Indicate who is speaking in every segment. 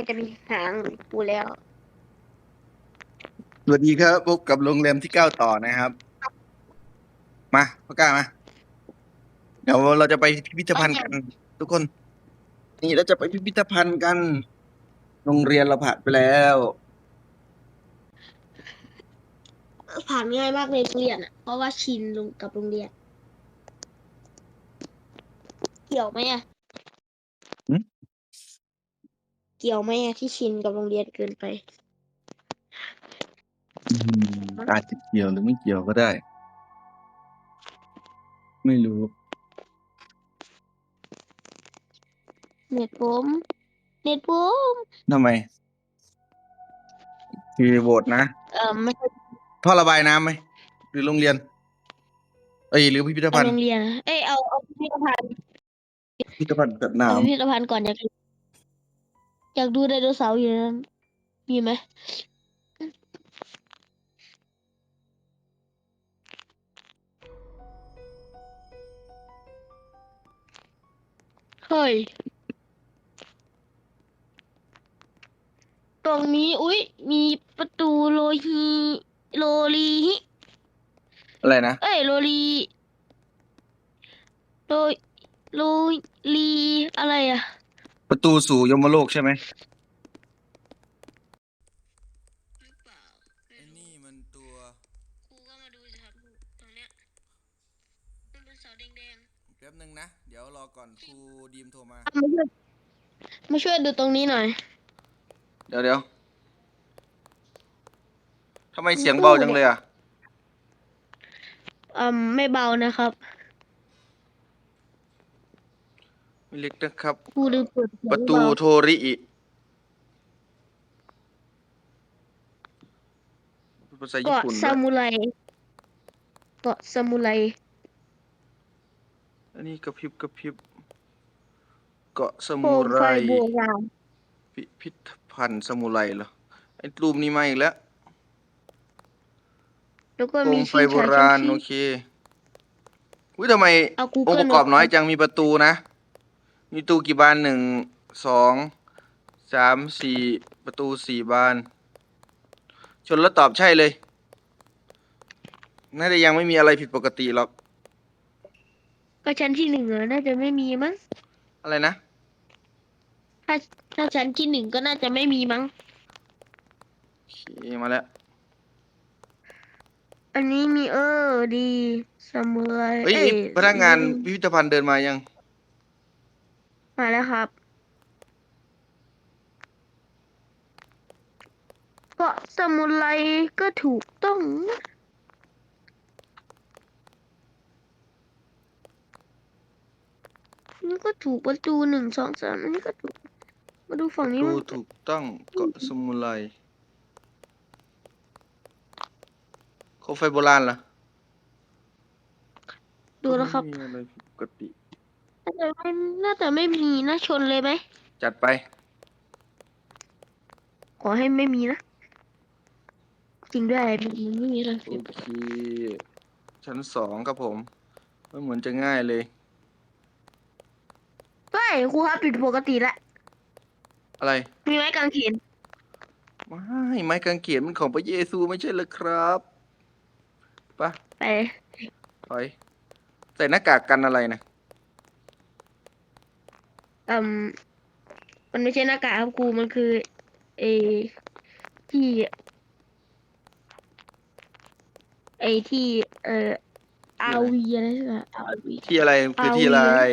Speaker 1: มันจะมีหางปูแล้ว
Speaker 2: สวัสดีครับพบกับโรงแรมที่เก้าต่อนะครับ มาพ่อกล้ามาเดี๋ยวเราจะไปพิพิธภัณฑ์กัน ทุกคน นี่เราจะไปพิพิธภัณฑ์กัน โรงเรียนเราผ่านไปแล้ว
Speaker 1: ผ่านง่ายมากเลยโรงเรียนอะ เพราะว่าชินลงกับโรงเรียน เกี่ยวไหมอะ
Speaker 2: หึ
Speaker 1: เกี่ยวไหมอะที่ชินกับโรงเรียนเกินไป
Speaker 2: อืมอาจจะเกี่ยวหรือไม่เกี่ยวก็ได้ ไม่รู้
Speaker 1: เน็ตผม เน็ตผม
Speaker 2: ทำไม คือโหวตนะ
Speaker 1: เออไม่ใช่
Speaker 2: ท่อระบายน้ำไหม หรือโรงเรียน เอ้ยหรือพิพิธ
Speaker 1: เอา
Speaker 2: ภัณฑ์
Speaker 1: โรงเรียนอะเอ้ยเอาเอาพิพิธภัณฑ์
Speaker 2: พิพิธภัณฑ์สัตว์น้
Speaker 1: เอาพิพิธภัณฑ์ก่อนอยากดู อยากดูไดโนเสาร์อยู่นั้น มีไหมเฮ้ย ตรงนี้ อุ๊ย มีประตูโลฮีโลลีฮิำ
Speaker 2: อะไรนะ
Speaker 1: เอ้ย โลลีโลโลลีอะไรอะ
Speaker 2: ประตูสู่ยมโลกใช่ไหมไอ้นี่มันตัว
Speaker 1: ครูก็มาดูสิครับตรงเนี้ยมันเป็นเสาแดง
Speaker 2: แป๊บนึงนะ เดี๋ยวรอก่อนครูดีมโทรมา
Speaker 1: ๆมาช่วยมาช่วยดูตรงนี้หน่อย
Speaker 2: เดี๋ยวเดี๋ยวทำไมเสียงเบาจังเลยอะ
Speaker 1: อืมไม่เบานะครับ
Speaker 2: ไม่ เล็กนะครับ
Speaker 1: ครูลืมเปิดเสียง
Speaker 2: ประตู
Speaker 1: เบา
Speaker 2: โทริอิภาษาญี่
Speaker 1: เกาะ
Speaker 2: ปุ่น
Speaker 1: ซา
Speaker 2: ด้วย
Speaker 1: มูไรเกาะซามูไร
Speaker 2: อันนี้กระพริบกระพริบเกาะส
Speaker 1: โค
Speaker 2: มุ
Speaker 1: ม
Speaker 2: ไร
Speaker 1: ไฟโบราณ
Speaker 2: พิพิธภัณฑ์สมุไรเหรอไอ้รูปนี้มาอีกแล้ว
Speaker 1: แล้วก็
Speaker 2: โค
Speaker 1: มี
Speaker 2: มไฟ
Speaker 1: ชิง
Speaker 2: โบ
Speaker 1: ช้า
Speaker 2: ราณ
Speaker 1: ชิง
Speaker 2: โอ
Speaker 1: ช้า
Speaker 2: เค อุ้ยทำไม
Speaker 1: เอา
Speaker 2: องค์
Speaker 1: Google
Speaker 2: ประกอบ
Speaker 1: มา
Speaker 2: น้อยจังมีประตูนะ มีตู้กี่บานหนึ่งสองสามสี่ประตูสี่บาน ชนแล้วตอบใช่เลย น่าจะยังไม่มีอะไรผิดปกติหรอก
Speaker 1: ก็ชั้นที่หนึ่งอะน่าจะไม่มีมั้ง
Speaker 2: อะไรนะ
Speaker 1: ถ้าถ้าชั้นที่หนึ่งก็น่าจะไม่มีมั้ง
Speaker 2: โอเคมาแล้ว
Speaker 1: อันนี้มีเออดีซามูไร
Speaker 2: เฮ้ย
Speaker 1: เอ้ย
Speaker 2: พนักงาน
Speaker 1: อืม
Speaker 2: พิพิธภัณฑ์เดินมายัง
Speaker 1: มาแล้วครับเกาะซามูไรก็ถูกต้องนะนี่ก็ถูกประตูหนึ่งสองสามอันนี้ก็ถูก มาดูฝั่งนี้
Speaker 2: ดู
Speaker 1: มั้ง
Speaker 2: ถูกต้องเกาะสมุไรโคมไฟโบราณเหรอ
Speaker 1: ดูแล้วครับ
Speaker 2: ไม่มีอะไรผิดปกติ
Speaker 1: น่าจะไม่น่าจะไม่มีนะชนเลยไหม
Speaker 2: จัดไป
Speaker 1: ขอให้ไม่มีนะ จริงด้วยมันไม่มีอะไร
Speaker 2: โอเค ชั้นสองครับผม มันเหมือนจะง่ายเลย
Speaker 1: เฮ้ยครูครับผิดปกติละ
Speaker 2: อะไร
Speaker 1: มีไม้กางเขน
Speaker 2: ไม่ไม้กางเขนมันของพระเยซูไม่ใช่เหรอครับปะ
Speaker 1: ไป
Speaker 2: ถอย ใส่หน้ากากกันอะไรนะ
Speaker 1: อืมมันไม่ใช่หน้ากากครับครูมันคือไอที่ไอที่ เอ่ออาวีอะไรใช่ไหมอาวี
Speaker 2: ที่อะไรคือที่อะไร
Speaker 1: เอาอี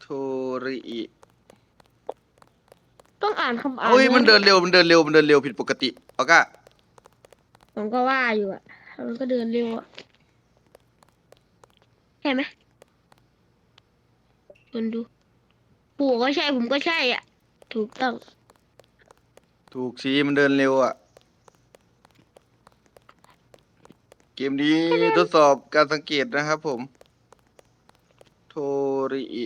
Speaker 2: โทริอิ
Speaker 1: ต้องอ่านคำอ่าน
Speaker 2: เฮ้ย
Speaker 1: ด้วย
Speaker 2: มันเดินเร็วมันเดินเร็วมันเดินเร็วผิดปกติเอาก็
Speaker 1: ผมก็ว่าอยู่อะมันก็เดินเร็วอะใช่ไหม คุณดู ปู่ก็ใช่ผมก็ใช่อะ ถูกต้อง
Speaker 2: ถูกสีมันเดินเร็วอะ เกมนี้ทดสอบการสังเกตนะครับผม โทริอิ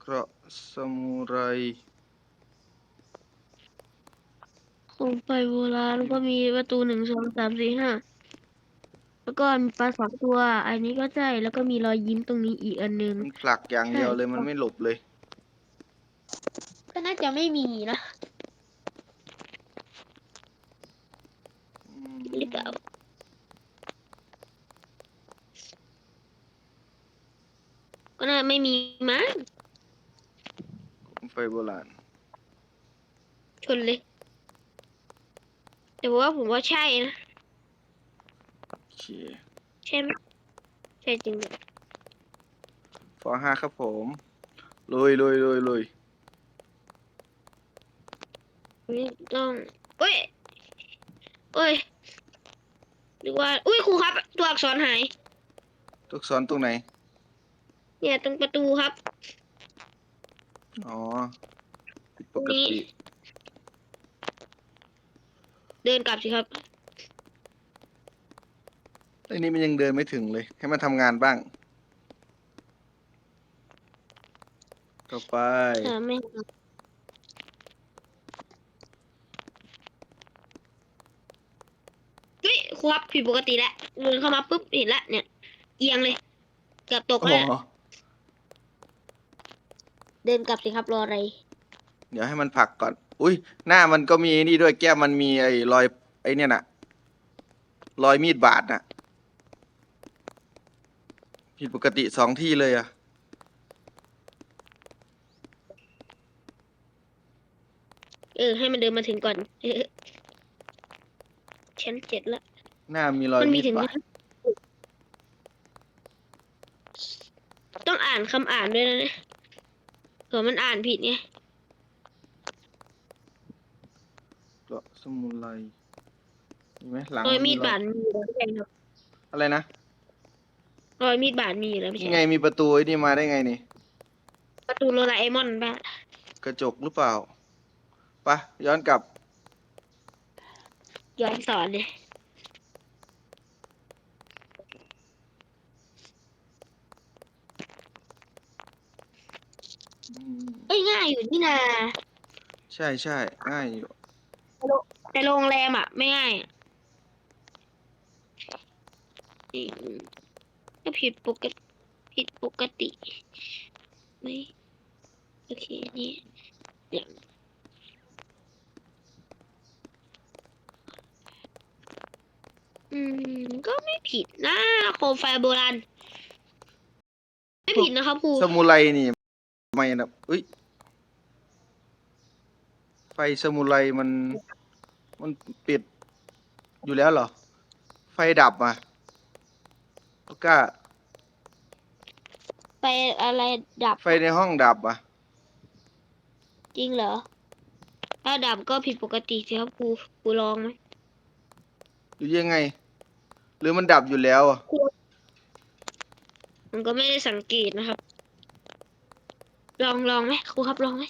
Speaker 2: เกราะสมุไร
Speaker 1: โคมไฟโบราณก็มีประตูหนึ่งสองสามสี่ห้า แล้วก็ก็มีปลาสองตัว อันนี้ก็ใช่ แล้วก็มีรอยยิ้มตรงนี้อีกอันหนึง
Speaker 2: มันผลักอย่างเดียวเลย
Speaker 1: ใช่
Speaker 2: มันไม่หลบเลย
Speaker 1: ก็น่าจะไม่มีนะ
Speaker 2: อืม
Speaker 1: หรือเปล่าก็น่าไม่มีมั้ง
Speaker 2: ไฟโบราณ
Speaker 1: ชนเลย แต่ว่าผมว่าใช่นะ
Speaker 2: โอ เค
Speaker 1: ใช่ไหมใช่จริงด้วย
Speaker 2: ฟอห้าครับผมลุยลุยลุยลุย
Speaker 1: ไม่ต้องเอ้ยเอ้ยหรือว่าอุ้ยครูครับ ตัวอักษรหาย
Speaker 2: ทุกซ้อนตรงไหน
Speaker 1: เนี่ยตรงประตูครับ
Speaker 2: อ๋อผิดปกติ
Speaker 1: เดินกลับสิครับ
Speaker 2: ไอ้นี่มันยังเดินไม่ถึงเลย ให้มันทำงานบ้างต่อไป
Speaker 1: อ่าไม่เฮ้ยครูครับผิดปกติแล้วเดินเข้ามาปุ๊บเห็นแล้วเนี่ย เอียงเลยเกือบตก
Speaker 2: อ๋
Speaker 1: แล้ว
Speaker 2: อ
Speaker 1: เดินกลับสิครับรออะไร
Speaker 2: เดี๋ยวให้มันผลักก่อน อุ้ย หน้ามันก็มีนี่ด้วยแก้มมันมีไอ้รอยไอ้เนี่ยน่ะ รอยมีดบาดน่ะ ผิดปกติสองที่เลยอะ
Speaker 1: เออ ให้มันเดินมาถึงก่อนเออชั้นเจ็ดละ
Speaker 2: หน้ามีรอย
Speaker 1: มันมี
Speaker 2: มีด
Speaker 1: ถึง
Speaker 2: บาด
Speaker 1: ต้องอ่านคำอ่านด้วยนะเนี่ยเผื่อมันอ่านผิดไง
Speaker 2: เกาะสมุไรมีไหมหลัง
Speaker 1: รอยมีด
Speaker 2: ร
Speaker 1: บาดมีอยู่แล้วไม่ใช่ครับ
Speaker 2: อะไรนะ
Speaker 1: รอยมีดบาดมีอยู่แล้วไม่
Speaker 2: นี่
Speaker 1: ใช่
Speaker 2: ไงมีประตูไอ้นี่มาได้ไงนี่
Speaker 1: ประตูโรลาเอมอนบ้าก
Speaker 2: ระจกหรือเปล่าไปะย้อนกลับ
Speaker 1: ย้อนสอนเลย
Speaker 2: อืม
Speaker 1: เอ้ยง่ายอยู่นี่นา
Speaker 2: ใช่ใช่ง่ายอยู่
Speaker 1: แต่โรงแรมอะ ไม่ง่ายอะอืม ก็ผิดปกติผิดปกติไม่โอเคนี่เดี๋ยวอืม ก็ไม่ผิดนะโคมไฟโบราณไม่ผิดนะครับครู
Speaker 2: สมุไรนี่ทำไมนะเอ้ยไฟสมุไรมัน มันปิดอยู่แล้วเหรอ ไฟดับอะ ลูกก้า
Speaker 1: ไปอะไรดับ
Speaker 2: ไฟในห้องดับอะ
Speaker 1: จริงเหรอ ถ้าดับก็ผิดปกติสิครับครูครูลองไหม
Speaker 2: หรือยังไง หรือมันดับอยู่แล้วอะ
Speaker 1: ผมก็ไม่ได้สังเกตนะครับ ลองลองไหมครูครับลองไหม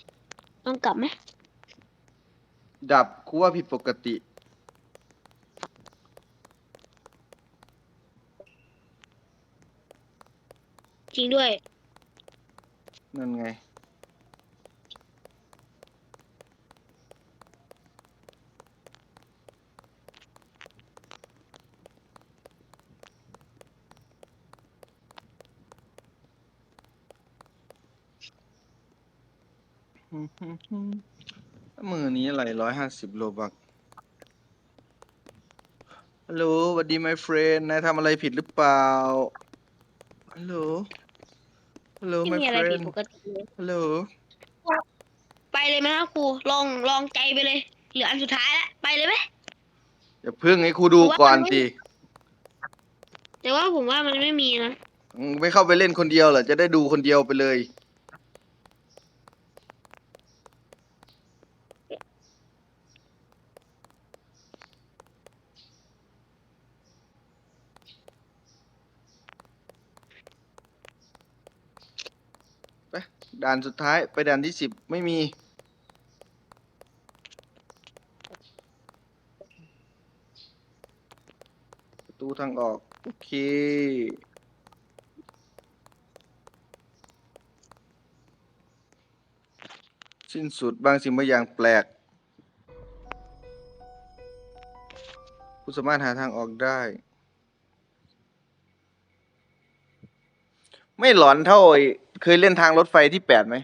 Speaker 1: ลองกลับไหม
Speaker 2: ดับคูว่าผิดปกติ
Speaker 1: จริงด้วย
Speaker 2: นั่นไง มือนี้อะไรร้อยห้าสิบโลบักฮัลโหลสวัสดี my friend นายทำอะไรผิดหรือเปล่า ฮัลโหล ฮัลโหล
Speaker 1: ไม่
Speaker 2: my
Speaker 1: มีอะไรผิด
Speaker 2: friend
Speaker 1: ปกติเลย
Speaker 2: ฮัลโหล
Speaker 1: ไปเลยไหมครับครูลองลองใจไปเลยเหลืออันสุดท้ายแล้วไปเลยไหม
Speaker 2: อย่าเพิ่งให้ครูดู
Speaker 1: เพราะว่า
Speaker 2: ก่อน
Speaker 1: มันไม่
Speaker 2: สิ
Speaker 1: แต่ว่าผมว่ามันไม่มีนะ
Speaker 2: อืมไม่เข้าไปเล่นคนเดียวเหรอ จะได้ดูคนเดียวไปเลย ด่านสุดท้ายไปด่านที่สิบไม่มี ประตูทางออก โอเค สิ้นสุดบางสิ่งบางอย่างแปลกผู้สามารถหาทางออกได้ ไม่หลอนเท่าไอ เคยเล่นทางรถไฟที่แปดไหม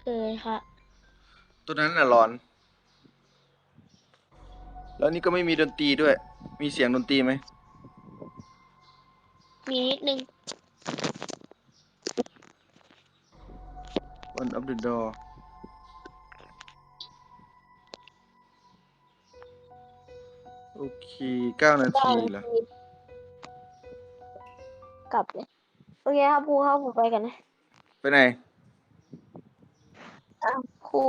Speaker 1: เคยค่ะ
Speaker 2: ตัวนั้นน่ะหลอน แล้วนี่ก็ไม่มีดนตรีด้วย มีเสียงดนตรีไหม
Speaker 1: มีนิดนึง
Speaker 2: One of the door โอเคเก้านาทีเหรอ
Speaker 1: กลับเลยโอ เคครับครูครับผมไปกันนะ
Speaker 2: ไปไหน
Speaker 1: ครู